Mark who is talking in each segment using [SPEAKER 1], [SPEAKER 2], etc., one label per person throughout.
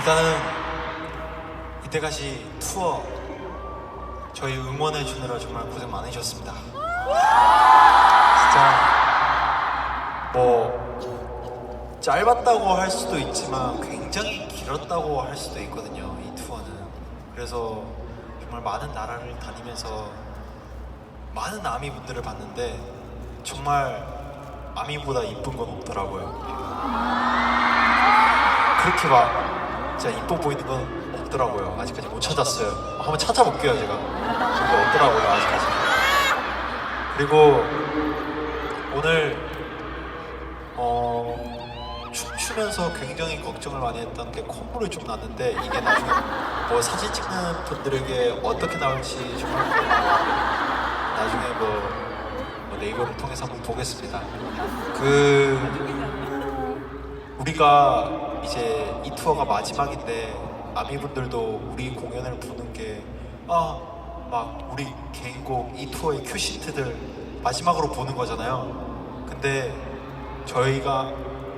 [SPEAKER 1] 일단은 이때까지 투어 저희 응원해 주느라 정말 고생 많으셨습니다. 진짜 뭐 짧았다고 할 수도 있지만 굉장히 길었다고 할 수도 있거든요. 이 투어는. 그래서 정말 많은 나라를 다니면서 많은 아미 분들을 봤는데 정말 아미보다 이쁜 건 없더라고요. 그렇게 막 진짜 이뻐 보이는 건 없더라고요. 아직까지 못 찾았어요. 한번 찾아볼게요, 제가. 근데 없더라고요, 아직까지. 그리고 오늘 어, 춤추면서 굉장히 걱정을 많이 했던 게 콧물이 좀 났는데 이게 나중에 뭐 사진 찍는 분들에게 어떻게 나올지 정말 나중에 뭐, 뭐 네이버를 통해서 한번 보겠습니다. 그 우리가 이제 이 투어가 마지막인데 아미분들도 우리 공연을 보는 게 아 막 우리 개인곡 이 투어의 큐시트들 마지막으로 보는 거잖아요. 근데 저희가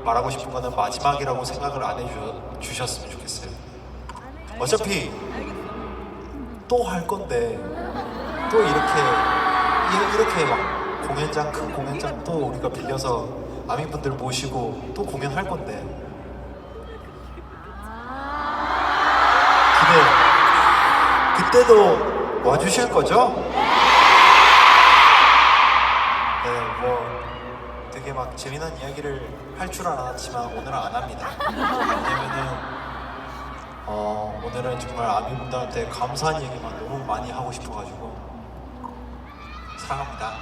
[SPEAKER 1] 말하고 싶은 거는 마지막이라고 생각을 안 해주셨으면 좋겠어요. 어차피 또 할 건데 또 이렇게 이- 이렇게 막 공연장 큰 공연장 또 우리가 빌려서 아미분들 모시고 또 공연할 건데 기대 그때도 와주실 거죠? 네, 뭐 되게 막 재미난 이야기를 할 줄 알았지만 오늘은 안 합니다. 왜냐면은 어, 오늘은 정말 아미분들한테 감사한 얘기만 너무 많이 하고 싶어가지고 사랑합니다.